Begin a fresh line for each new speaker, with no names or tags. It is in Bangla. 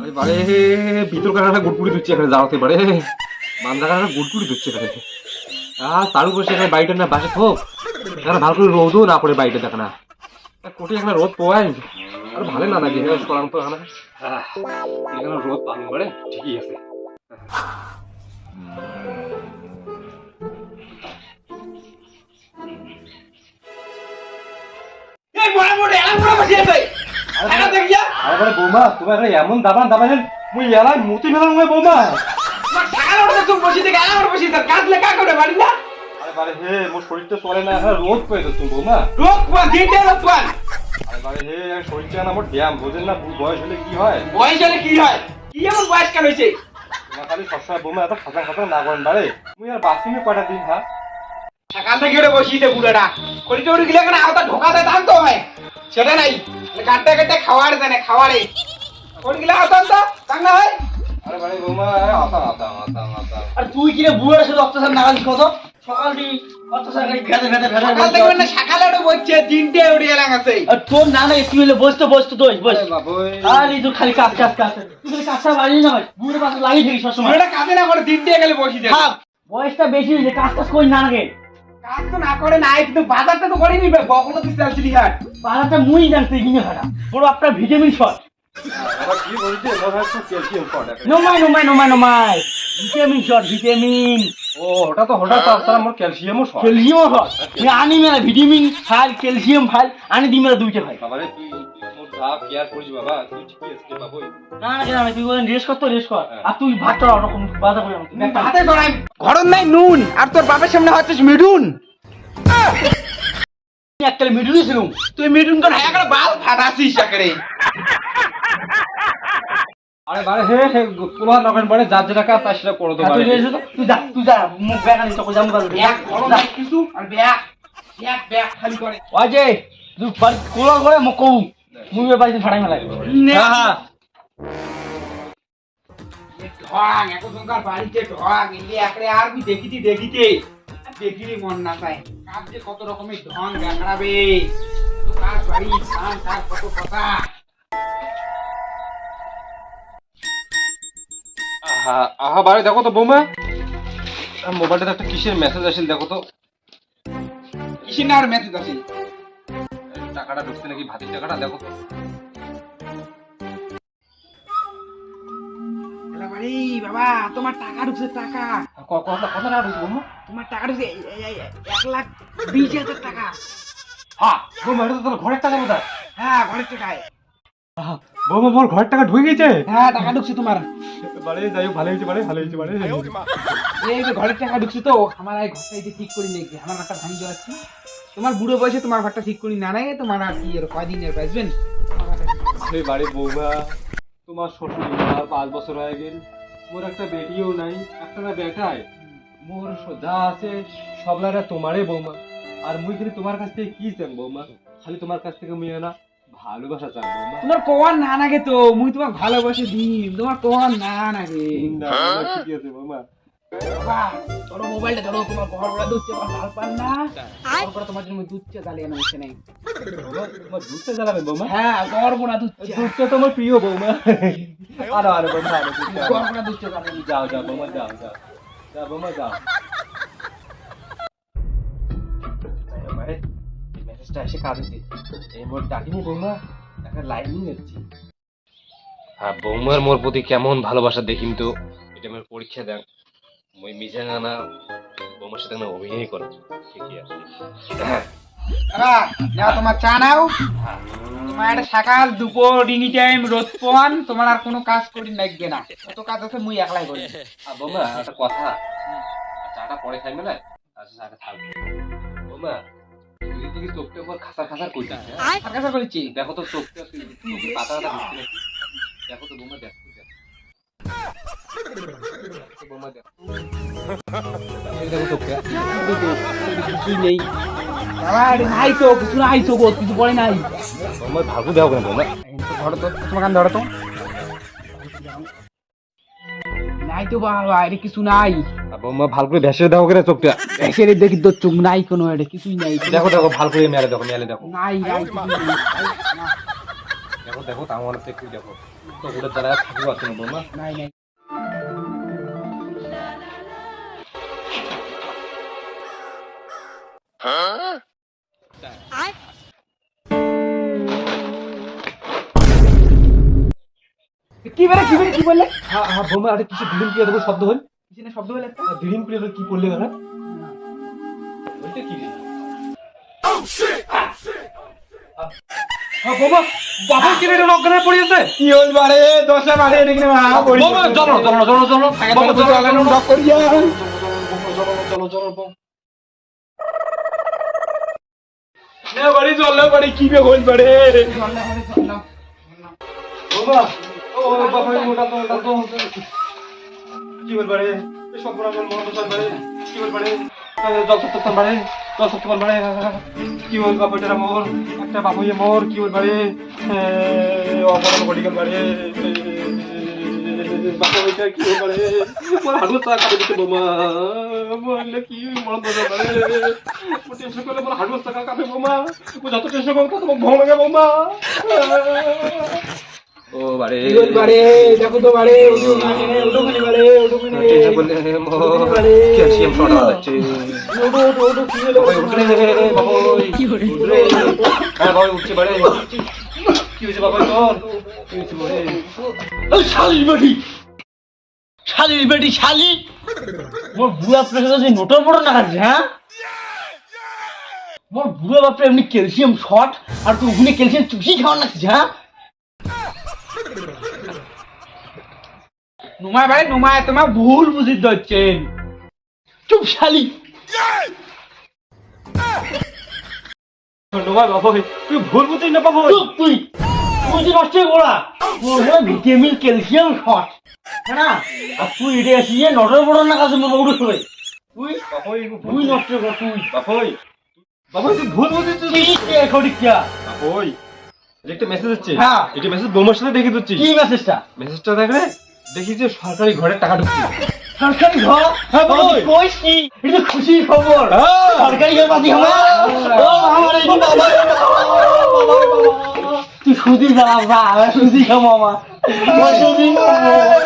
আরে বারে ভিতর কাটা গুড়গুড়ি দিচ্ছে এখানে যাওয়াতে পারে। বান্দা কাটা গুড়গুড়ি দিচ্ছে এখানে। আর তার উপর সেখানে বাড়িটা না, বাসে থাক। এখানে ভালো করে রোদও না পড়ে বাড়িটা দেখ না। কোটি এখানে রোদ পোয়াই। আর ভালো না এখানে করার মতো এখানে। এখানে রোদ পানি পড়ে, ঠিকই আছে।
এই মোড়া মোড়ে এলা মোড়া বসিয়ে
আরে বৌমা তোমার এমন দাবান দাবালেন মুই এলাই মুতি ফেলাম মুই বৌমা।
দেয়
আরে হে মোর শরীরটা চলে না এখানে রোদ পেয়ে যাচ্ছে বৌমা।
রোগ পোয়া দিনটা রোগ পোয়া
আরে হে শরীরটা না আমার ব্যায়াম বোঝেন না বয়স হলে কি হয়?
বয়স হলে কি হয়? কি এমন বয়স কেন হয়েছে?
তোমার খালি সবসময় বৌমা এত খাতা খাতা না করেন বারে মুই আর বাথরুমে কয়টা দিন হ্যাঁ
সকাল থেকে ওটা দে বুড়াটা। করিতে উড়ে গেলে কেন আওতা ঢোকাতে টানতে হয় সেটা নাই। কাটতে কাটতে খাওয়ার দেয় না খাওয়ারে করি গেলে টাঙ্গা হয়?
আরে বারে বৌমা আতা আতা আতা আতা
আর তুই কিরে বুড়োর সাথে অত্যাচার না করিস কত? সকাল দিয়ে অত্যাচার করে ভেদে ভেদে ভেদে
সকাল থেকে তিনটে উড়ে এলাম আছে
আর তোর না না একটু হলে বসতো বসতো তো বস।
আরে বাবুই।
আর এই তো খালি কাজ কাজ কাজ। তুই খালি কাজটা বাড়ি না বুড়োর পাশে লাগিয়ে থাকিস সবসময়।
ওটা কাজে না করে তিনটে গেলে
বয়সটা বেশি হয়েছে কাজ কাজ করি না নাকি
কাজ তো না করে নাই কিন্তু বাজারটা তো করে নিবে বকলো তো চালছিলি হাট
বাজারটা মুই জানতে কিনে হারা বড় আপনার ভিটামিন শট
কি বলছে? একটু ক্যালসিয়াম শর্ট
নোমাই নোমাই নোমাই নোমাই। ভিটামিন শট ভিটামিন
ও ওটা তো হঠাৎ তাছাড়া আমার ক্যালসিয়ামও
শট আনি মেলা ভিটামিন ফাইল ক্যালসিয়াম ফাইল আনি দি মেলা দুইটা ভাই
বাবারে তুই মোর যা কেয়ার করিস বাবা? তুই ঠিকই আছিস বাবুই।
না না কেন তুই বলেন রেস কর তো রেস কর। আর তুই ভাতটা ওরকম বাধা করে আমাকে।
হাতে ধরাই। ঘরত নাই নুন। আর তোর বাপের সামনে হচ্ছিস
একটা ছিলাম।
তুই মিঠুন তোর হ্যাঁ করে বাল ফাটাছিস একেবারে।
আরে বারে হে হে তোমার নগেন বারে যার যেটা কাজ তার সেটা করে
তুই
দেবো
রেস তো। তুই যা তুই যা মুখ ব্যাগ আনি তোকে জামু কাজ
এক নাই কিছু আর ব্যাগ ব্যাগ ব্যাগ খালি করে।
তুই কোলা করে মুখ বাড়িতে ফাটাই মেলাই
হ্যাঁ হ্যাঁ।
ঢং এখনকার বাড়িতে ঢং এলে একরে আর দেখিতে দেখিতে। দেখিলে মন না চায় কাজ যে কত রকমের ঢং দেখাবে। কার বাড়ি কার কত কথা।
আহা আহা বারে দেখো তো বৌমা। মোবাইলটাতে একটা কিসের মেসেজ আসিল দেখো তো।
কিসের না আর মেসেজ আছে
টাকাটা ঢুকছে নাকি? ভাতির টাকাটা দেখো তো।
বাবা তোমার টাকা ঢুকছে টাকা।
ক- কথা কথা না ঢুকছে বৌমা
তোমার টাকা ঢুকছে এ- এ- এ- এক লাখ বিশ হাজার টাকা।
হ্যাঁ তোর ঘরের টাকা বোধ
হ্যাঁ ঘরের টাকায়।
বৌমা মোর ঘরের টাকা ঢুকে গেছে?
হ্যাঁ টাকা ঢুকছে তোমার।
যাই হোক ভালো হয়েছে বারে ভালো হয়েছে বারে
এই যে ঘরের টাকা ঢুকছে তো আমার এই ঘরটা এই যে ঠিক করি নাকি আমার একটা ভাঙি যাচ্ছি তোমার বুড়ো বয়সে তোমার ঘরটা ঠিক করি না নাই তোমার আর কি এর কয়দিন এর বাঁচবেন আমার ঘরটা ঠিক করো।
আরে বাড়ি বৌমা তোমার শ্বশুর মা পাঁচ বছর হয়ে গেল। মোর একটা বেটিও নাই একটা না বেটায় মোর স- যা আছে সবলারা তোমারে বৌমা। আর মুই খালি তোমার কাছ থেকে কি চান বৌমা? খালি তোমার কাছ থেকে মুই না ভালোবাসা চান বৌমা।
তোমার কোয়ার না নাগে তো মুই তোমার ভালোবাসে দিন তোমার কোয়ার না নাগে।
না, বৌমা, আছে বৌমা।
বাবা ধরো মোবাইলটা ধরো তোমার ঘর ওরা দুধ চা ভালো পান না তারপরে তোমার জন্য দুধ চা জ্বালিয়ে আনা হচ্ছে নাই
বৌমা, তোমার জ্বালাবে বৌমা?
হ্যাঁ গড় বোনা দুধ চা
দুধটা তোমার প্রিয় বৌমা। আরও আরও বৌমা আরও দুধ দাও।
দুধ চা জ্বালিয়ে
যাও যাও বৌমা যাও যাও। যাও বৌমা যাও। মেসেজটা এসে কাঁদছে এই মোর ডাকিনি বৌমা একটা লাইন নিচ্ছি হ্যাঁ বৌমার মোর প্রতি কেমন ভালোবাসা দেখিম তো এটা আমার পরীক্ষা দেন মই মিশে না না বৌমার সাথে না অভিনয় করে। ঠিকই আছে
যাও তোমার চা নাও। তোমার একটা সকাল দুপুর ডিনি টাইম রোদ পান তোমার আর কোনো কাজ করি লাগবে না। কত কাজ আছে মুই একলাই করি।
আর বৌমা একটা কথা। চাটা পরে খাইবে না? আচ্ছা চাটা থাকবে বৌমা তুই চোখটা উপর খাসার খাসার করছিস হ্যাঁ?
করেছি।
দেখো তো চোখটা তুই পাতা দেখো তো বৌমা দেখো।
কিছু নাই
দেখি তো চোখ নাই কোনো কিছুই নাই
দেখো দেখো ভালো করে মেলে দেখো মেলে দেখো
নাই।
দেখো দেখো তাও অনেক দেখো ওটা দ্বারা না
নাই নাই কি বেরে কি বেরে কি বললে
হ্যাঁ হ্যাঁ বৌমা আরে কিছু দিদিম কি দেখো শব্দ হল
কিছু না শব্দ হলে একটা।
দিদিম কি কি করলে গেল ওইটা কি রে? হ্যাঁ বৌমা বাবা কি রে অজ্ঞানে পড়ে আছে
কি হল বারে? দশা বারে মা
বৌমা চলো চলো চলো চলো
বাবা তো চালানো ডক করিয়া না বাড়ি চললে বাড়ি কি বে হল বারে
বাবা ও বাবা মোটা তো মোটা তো কি বল বারে সব বড় বড় মন জল সত্য তো জল বারে কি বল বাবা এটা মোর একটা বাবু ইয়ে মোর কি বল বডি বারে বাবা কি বল দিতে বোমা বললে কি মন বসার টেনশন করলে মোর হাড়ু চা কাটে বোমা। ও যত টেনশন করো তত ভয় লাগে বোমা। ও বারে
কি দেখো তো বারে ওটো মানে ওটো মানে বারে ওটো মানে
টেনশন করলে ক্যালসিয়াম শর্ট হয়ে যাচ্ছে
ওটো ওটো ওটো কি হলো
বাবা কি করে হ্যাঁ বাবা উঠছে বারে কি হয়েছে বাবা তোর কি হয়েছে বারে
শালির বেটি শালির বেটি শালি। মোর বুড়া প্রেসার যে নোটর বড় না কাটছে হ্যাঁ? মোর বুড়া বাপরে এমনি ক্যালসিয়াম শর্ট আর তুই ওখানে ক্যালসিয়াম চুষি খাওয়ার নাকছিস হ্যাঁ?
নুমায় ভাই নুমায় তোমার ভুল বুঝি ধরছেন
চুপ শালি।
বাবা তুই ভুল বুঝিস না বাবা
তুই। নষ্ট ভিটামিন ক্যালসিয়াম শর্ট। তুই এটা আসি নটর বড় না কাছে মোর উড়ে তুই
বাবাই
তুই নষ্ট কর তুই
বাবাই বাবাই তুই ভুল বুঝিস
কি সঠিক কিয়া
বাবাই একটা মেসেজ হচ্ছে
হ্যাঁ।
এটা মেসেজ বোমার সাথে দেখে দিচ্ছি
কি মেসেজটা
মেসেজটা দেখ দেখি যে সরকারি ঘরে টাকা ঢুকছে
সরকারি ঘর
হ্যাঁ, বাবা।
কইস কি এটা তো খুশির খবর
হ্যাঁ।
সরকারি ঘর ও আমার এই বাবা। তুই সুদি যা বাবা সুদি খাব Mas ouvindo, amor.